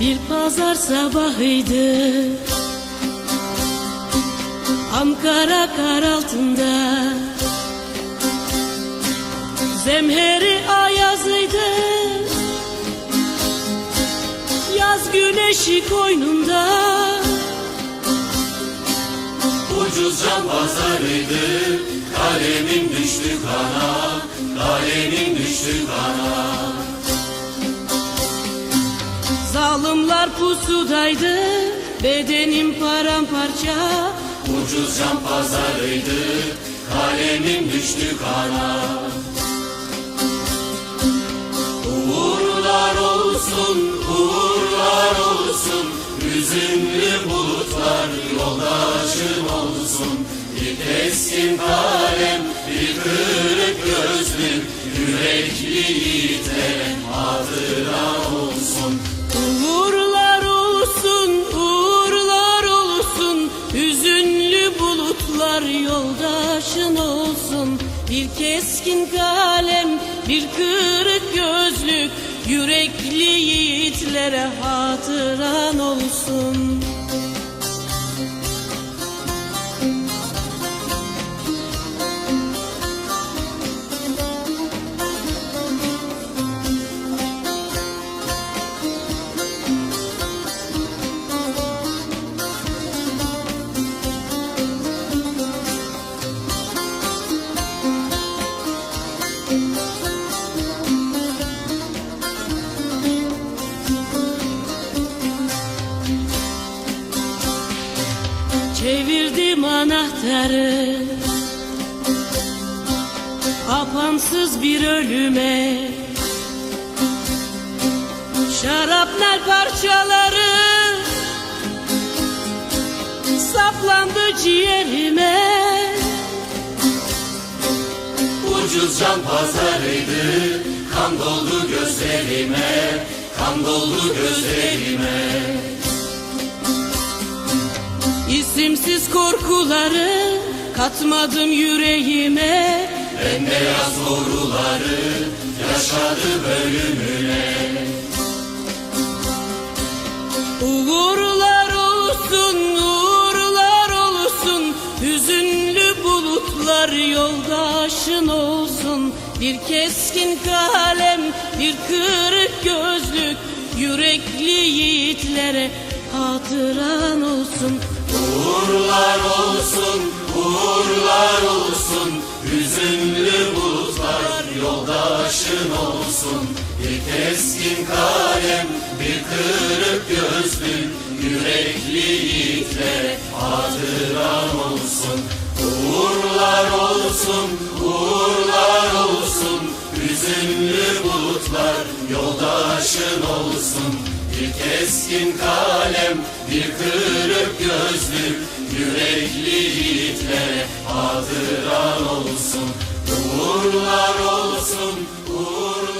Bir pazar sabahıydı. Ankara kar altında. Zemheri ayazıydı. Yaz güneşi koynunda. Ucuz can pazarıydı. Kalemim düştü kana Kalemim düştü kana Zalimler pusudaydı Bedenim paramparça. Ucuz can pazarıydı Kalemim düştü kana. Uğurlar olsun, uğurlar olsun Hüzünlü bulutlar yoldaşın olsun. Bir keskin kalem, bir kırık gözlü Yürekli yiğitlere Bir keskin kalem, bir kırık gözlük Yürekli yiğitlere hatıran olsun Çevirdim anahtarı. Apansız bir ölüme. Şarapnel parçaları. Saplandı ciğerime. Ucuz can pazarıydı Kan doldu gözlerime Kan doldu gözlerime İsimsiz korkuları Katmadım yüreğime. Bembeyaz doğruları Yaşadı bölümüne. Uğurlar olsun, uğurlar olsun. Hüzünlü bulutlar yoldaşın olsun. Bir keskin kalem, bir kırık gözlük Yürekli yiğitlere hatıran olsun. Uğurlar olsun, uğurlar olsun. Hüzünlü bulutlar yoldaşın olsun. Bir keskin kalem, bir kırık gözlü Yürekli yiğitlere hatıran olsun. Uğurlar olsun, uğurlar olsun. Hüzünlü bulutlar yoldaşın olsun Bir keskin kalem, bir kırık gözlü Yürekli yiğitlere hatıran olsun. Uğurlar olsun, uğurlar